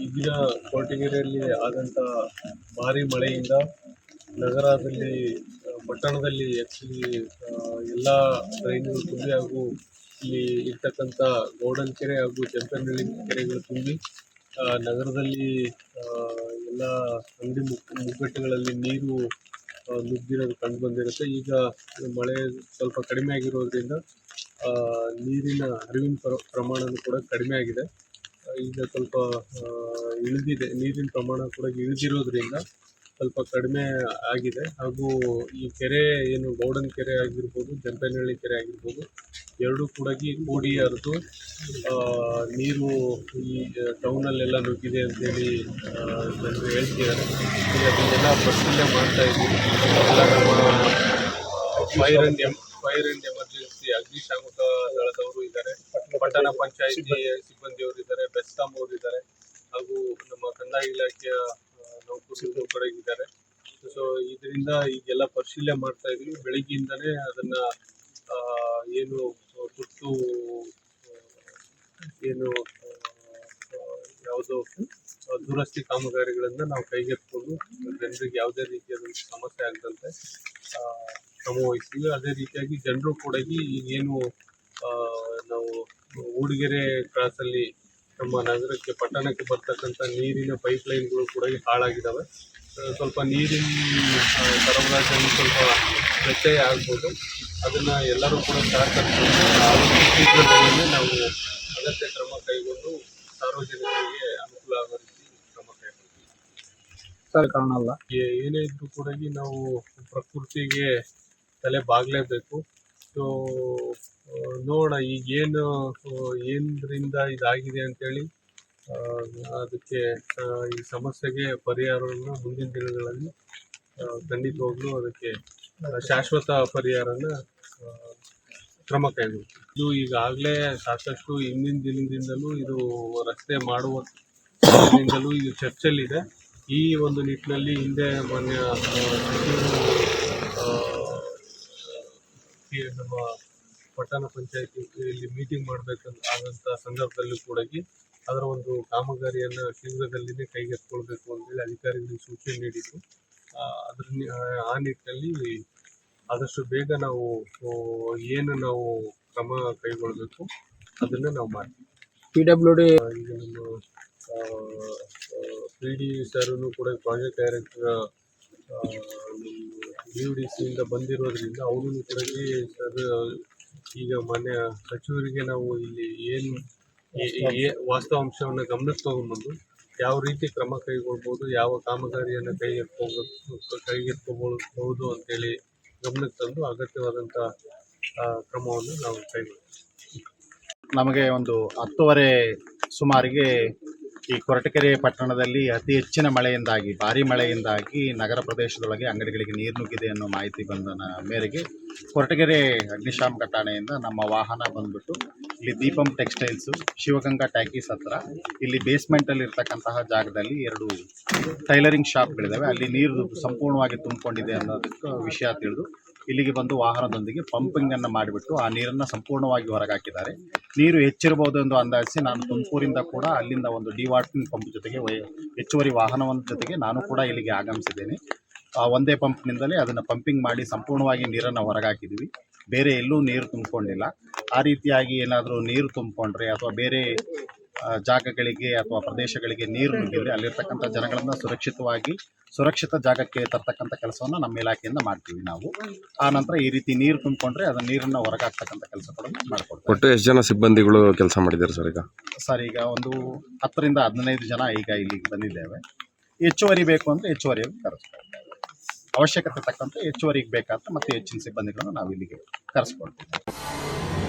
ಈಗಿನ ಕೊರಟಗೆರೆಯಲ್ಲಿ ಆದಂಥ ಭಾರಿ ಮಳೆಯಿಂದ ನಗರದಲ್ಲಿ ಪಟ್ಟಣದಲ್ಲಿ ಆ್ಯಕ್ಚುಲಿ ಎಲ್ಲ ಟ್ರೈನ್ಗಳು ತುಂಬಿ ಹಾಗೂ ಇಲ್ಲಿ ಇರ್ತಕ್ಕಂಥ ಗೌಡನ್ ಕೆರೆ ಹಾಗೂ ಜಂಪನಹಳ್ಳಿ ಕೆರೆಗಳು ತುಂಬಿ ನಗರದಲ್ಲಿ ಎಲ್ಲ ಅಂಗಡಿ ಮುಗ್ ಮುಗ್ಗಟ್ಟುಗಳಲ್ಲಿ ನೀರು ನುಗ್ಗಿರೋದು ಕಂಡು ಬಂದಿರುತ್ತೆ. ಈಗ ಮಳೆ ಸ್ವಲ್ಪ ಕಡಿಮೆ ಆಗಿರೋದ್ರಿಂದ ನೀರಿನ ಹರಿವಿನ ಪ್ರ- ಪ್ರಮಾಣನೂ ಕೂಡ ಕಡಿಮೆ ಆಗಿದೆ. ಈಗ ಸ್ವಲ್ಪ ಇಳಿದಿದೆ. ನೀರಿನ ಪ್ರಮಾಣ ಕೂಡ ಇಳಿದಿರೋದ್ರಿಂದ ಸ್ವಲ್ಪ ಕಡಿಮೆ ಆಗಿದೆ. ಹಾಗೂ ಈ ಕೆರೆ ಏನು ಗೌಡನ ಕೆರೆ ಆಗಿರ್ಬೋದು, ಜಂಪನಹಳ್ಳಿ ಕೆರೆ ಆಗಿರ್ಬೋದು, ಎರಡೂ ಕೂಡ ಕೂಡಿ ಹರಿದು ನೀರು ಈ ಟೌನಲ್ಲೆಲ್ಲ ನುಗ್ಗಿದೆ ಅಂತೇಳಿ ಜನರು ಹೇಳ್ತಿದ್ದಾರೆ. ಅದನ್ನೆಲ್ಲ ಬಸ್ಸಲ್ಲೇ ಮಾಡ್ತಾ ಇದ್ದೀವಿ. ಎಲ್ಲ ನಮ್ಮ ಫೈರ್ ಆ್ಯಂಡ್ ಎಂ ಫೈರ್ ಆ್ಯಂಡ್ ಎಮರ್ಜೆನ್ಸಿ ಪಟ್ಟಣ ಪಂಚಾಯಿತಿ ಸಿಬ್ಬಂದಿಯವರು ಇದ್ದಾರೆ ಬೆಸ್ಕಾಂ ಅವರು ಇದ್ದಾರೆ ಹಾಗೂ ನಮ್ಮ ಕಂದಾಯ ಇಲಾಖೆಯ ನೌಕರರು ಕೂಡ ಇದ್ದಾರೆ. ಸೊ ಇದರಿಂದ ಈಗೆಲ್ಲ ಪರಿಶೀಲನೆ ಮಾಡ್ತಾ ಇದ್ವಿ. ಬೆಳಿಗ್ಗೆಯಿಂದನೇ ಅದನ್ನ ಏನು ತುರ್ತು ಏನು ಯಾವುದು ದುರಸ್ತಿ ಕಾಮಗಾರಿಗಳನ್ನ ನಾವು ಕೈಗೆತ್ಕೊಂಡು ಜನರಿಗೆ ಯಾವುದೇ ರೀತಿಯಾದ ಸಮಸ್ಯೆ ಆಗದಂತೆ ಕ್ರಮ ವಹಿಸ್ತೀವಿ ಅದೇ ರೀತಿಯಾಗಿ ಜನರು ಕೂಡ ನಾವು ಊಡಿಗೆರೆ ಕ್ರಾಸಲ್ಲಿ ನಮ್ಮ ನಗರಕ್ಕೆ ಪಟ್ಟಣಕ್ಕೆ ಬರ್ತಕ್ಕಂಥ ನೀರಿನ ಪೈಪ್ ಲೈನ್ಗಳು ಕೂಡ ಹಾಳಾಗಿದ್ದಾವೆ ಸ್ವಲ್ಪ ನೀರಿನ ಸರಬರಾಜನ್ನು ಸರಬರಾಜಲ್ಲಿ ಸ್ವಲ್ಪ ವ್ಯತ್ಯಯ ಆಗ್ಬೋದು. ಅದನ್ನು ಎಲ್ಲರೂ ಕೂಡ ಸಹಕರಿಸಬೇಕು ಶೀಘ್ರದಲ್ಲೇ ನಾವು ಅಗತ್ಯ ಕ್ರಮ ಕೈಗೊಂಡು ಸಾರ್ವಜನಿಕರಿಗೆ ಅನುಕೂಲ ಆಗೋ ರೀತಿ ಕ್ರಮ ಕೈಗೊಳ್ತೀವಿ ಸರ್ ಕಾರಣ ಅಲ್ಲ. ಏನೇ ಇದ್ರೂ ಕೂಡ ನಾವು ಪ್ರಕೃತಿಗೆ ತಲೆ ಬಾಗಲೇಬೇಕು. ಸೊ ನೋಡೋಣ ಈಗೇನು ಏನರಿಂದ ಇದಾಗಿದೆ ಅಂತೇಳಿ ಅದಕ್ಕೆ ಈ ಸಮಸ್ಯೆಗೆ ಪರಿಹಾರವನ್ನು ಮುಂದಿನ ದಿನಗಳಲ್ಲಿ ಖಂಡಿತವಾಗ್ಲೂ ಅದಕ್ಕೆ ಶಾಶ್ವತ ಪರಿಹಾರನ ಕ್ರಮ ಕೈಗೊಳ್ಳುತ್ತೆ ಇದು ಈಗಾಗಲೇ ಸಾಕಷ್ಟು ಹಿಂದಿನ ದಿನದಿಂದಲೂ ಇದು ರಸ್ತೆ ಮಾಡುವ ದಿನದಿಂದಲೂ ಇದು ಚರ್ಚೆಯಲ್ಲಿದೆ. ಈ ಒಂದು ನಿಟ್ಟಿನಲ್ಲಿ ಹಿಂದೆ ಮಾನ್ಯ ನಮ್ಮ ಪಟ್ಟಣ ಪಂಚಾಯತಿಯಲ್ಲಿ ಮೀಟಿಂಗ್ ಮಾಡಬೇಕಂತ ಆದಂಥ ಸಂದರ್ಭದಲ್ಲೂ ಕೂಡ ಅದರ ಒಂದು ಕಾಮಗಾರಿಯನ್ನು ಶೀಘ್ರದಲ್ಲಿನೇ ಕೈಗೆತ್ತಿಕೊಳ್ಬೇಕು ಅಂತೇಳಿ ಅಧಿಕಾರಿಗಳಿಗೆ ಸೂಚನೆ ನೀಡಿದ್ರು ಅದ್ರ ಆ- ನಿಟ್ಟಿನಲ್ಲಿ ಆದಷ್ಟು ಬೇಗ ನಾವು ಏನು ನಾವು ಕ್ರಮ ಕೈಗೊಳ್ಳಬೇಕು ಅದನ್ನ ನಾವು ಮಾಡ್ತೀವಿ. ಪಿ ಡಬ್ಲ್ಯೂ ಡಿ ಈಗ ನಮ್ಮ ಪಿ ಡಿ ಸರ್ನು ಕೂಡ ಪ್ರಾಜೆಕ್ಟ್ ಡೈರೆಕ್ಟರ್ ಯು ಡಿ ಸಿಯಿಂದ ಬಂದಿರೋದ್ರಿಂದ ಅವರು ಕೂಡ ಸರ್ ಈಗ ಮನೆ ಸಚಿವರಿಗೆ ನಾವು ಇಲ್ಲಿ ಏನು ವಾಸ್ತವಾಂಶವನ್ನು ಗಮನಕ್ಕೆ ತಗೊಂಡ್ಬಂದು ಯಾವ ರೀತಿ ಕ್ರಮ ಕೈಗೊಳ್ಬೋದು ಯಾವ ಕಾಮಗಾರಿಯನ್ನು ಕೈಗೆತ್ಕೋಬೇಕು ಕೈಗೆತ್ಕೋಬಹುದು ಅಂತೇಳಿ ಗಮನಕ್ಕೆ ತಂದು ಅಗತ್ಯವಾದಂಥ ಕ್ರಮವನ್ನು ನಾವು ಕೈಗೊಳ್ತೀವಿ. ನಮಗೆ ಒಂದು ಹತ್ತುವರೆ ಸುಮಾರಿಗೆ ಈ ಕೊರಟಗೆರೆ ಪಟ್ಟಣದಲ್ಲಿ ಅತಿ ಹೆಚ್ಚಿನ ಮಳೆಯಿಂದಾಗಿ, ಭಾರಿ ಮಳೆಯಿಂದಾಗಿ ನಗರ ಪ್ರದೇಶದೊಳಗೆ ಅಂಗಡಿಗಳಿಗೆ ನೀರು ನುಗ್ಗಿದೆ ಅನ್ನೋ ಮಾಹಿತಿ ಬಂದ ಮೇರೆಗೆ ಕೊರಟಗೆರೆ ಅಗ್ನಿಶಾಮಕ ಠಾಣೆಯಿಂದ ನಮ್ಮ ವಾಹನ ಬಂದ್ಬಿಟ್ಟು ಇಲ್ಲಿ ದೀಪಂ ಟೆಕ್ಸ್ಟೈಲ್ಸು, ಶಿವಗಂಗಾ ಟ್ಯಾಕೀಸ್ ಹತ್ರ, ಇಲ್ಲಿ ಬೇಸ್ಮೆಂಟಲ್ಲಿ ಇರ್ತಕ್ಕಂತಹ ಜಾಗದಲ್ಲಿ ಎರಡು ಟೈಲರಿಂಗ್ ಶಾಪ್ಗಳಿದ್ದಾವೆ. ಅಲ್ಲಿ ನೀರು ಸಂಪೂರ್ಣವಾಗಿ ತುಂಬಿಕೊಂಡಿದೆ ಅನ್ನೋದಕ್ಕೆ ವಿಷಯ ತಿಳಿದು ಇಲ್ಲಿಗೆ ಬಂದು ವಾಹನದೊಂದಿಗೆ ಪಂಪಿಂಗನ್ನು ಮಾಡಿಬಿಟ್ಟು ಆ ನೀರನ್ನು ಸಂಪೂರ್ಣವಾಗಿ ಹೊರಗಾಕಿದ್ದಾರೆ. ನೀರು ಹೆಚ್ಚಿರಬಹುದು ಎಂದು ಅಂದಾಜಿಸಿ ನಾನು ತುಮಕೂರಿಂದ ಕೂಡ ಅಲ್ಲಿಂದ ಒಂದು ಡಿವಾಟರಿಂಗ್ ಪಂಪ್ ಜೊತೆಗೆ ಹೆಚ್ಚುವರಿ ವಾಹನವನ್ನು ಜೊತೆಗೆ ನಾನು ಕೂಡ ಇಲ್ಲಿಗೆ ಆಗಮಿಸಿದ್ದೇನೆ. ಆ ಒಂದೇ ಪಂಪ್ನಿಂದಲೇ ಅದನ್ನು ಪಂಪಿಂಗ್ ಮಾಡಿ ಸಂಪೂರ್ಣವಾಗಿ ನೀರನ್ನು ಹೊರಗಾಕಿದ್ದೀವಿ. ಬೇರೆ ಎಲ್ಲೂ ನೀರು ತುಂಬಿಕೊಂಡಿಲ್ಲ. ಆ ರೀತಿಯಾಗಿ ಏನಾದರೂ ನೀರು ತುಂಬಿಕೊಂಡ್ರೆ ಅಥವಾ ಬೇರೆ ಜಾಗಗಳಿಗೆ ಅಥವಾ ಪ್ರದೇಶಗಳಿಗೆ ನೀರು ನುಗ್ಗಿದ್ರೆ ಅಲ್ಲಿರ್ತಕ್ಕಂಥ ಜನಗಳನ್ನು ಸುರಕ್ಷಿತವಾಗಿ ಸುರಕ್ಷಿತ ಜಾಗಕ್ಕೆ ತರ್ತಕ್ಕಂಥ ಕೆಲಸವನ್ನು ನಮ್ಮ ಇಲಾಖೆಯಿಂದ ಮಾಡ್ತೀವಿ ನಾವು. ಆ ನಂತರ ಈ ರೀತಿ ನೀರು ತುಂಬಿಕೊಂಡ್ರೆ ಅದನ್ನ ನೀರನ್ನು ಹೊರಗಾಕ್ತಕ್ಕಂಥ ಕೆಲಸ ಕೆಲಸಗಳನ್ನು ಮಾಡ್ಕೊಡ್ತೀವಿ. ಒಟ್ಟು ಎಷ್ಟು ಜನ ಸಿಬ್ಬಂದಿಗಳು ಕೆಲಸ ಮಾಡಿದ್ದಾರೆ ಸರ್ ಈಗ? ಸರ್ ಈಗ ಒಂದು ಹತ್ತರಿಂದ ಹದಿನೈದು ಜನ ಈಗ ಇಲ್ಲಿಗೆ ಬಂದಿದ್ದೇವೆ. ಹೆಚ್ಚುವರಿ ಬೇಕು ಅಂದರೆ ಹೆಚ್ಚುವರಿಯಾಗಿ ಅವಶ್ಯಕತೆ ತಕ್ಕಂತೆ ಹೆಚ್ಚುವರಿಗೆ ಬೇಕಾದ ಮತ್ತೆ ಹೆಚ್ಚಿನ ಸಿಬ್ಬಂದಿಗಳನ್ನು ನಾವು ಇಲ್ಲಿಗೆ ಕರೆಸ್ಕೊಳ್ತೀವಿ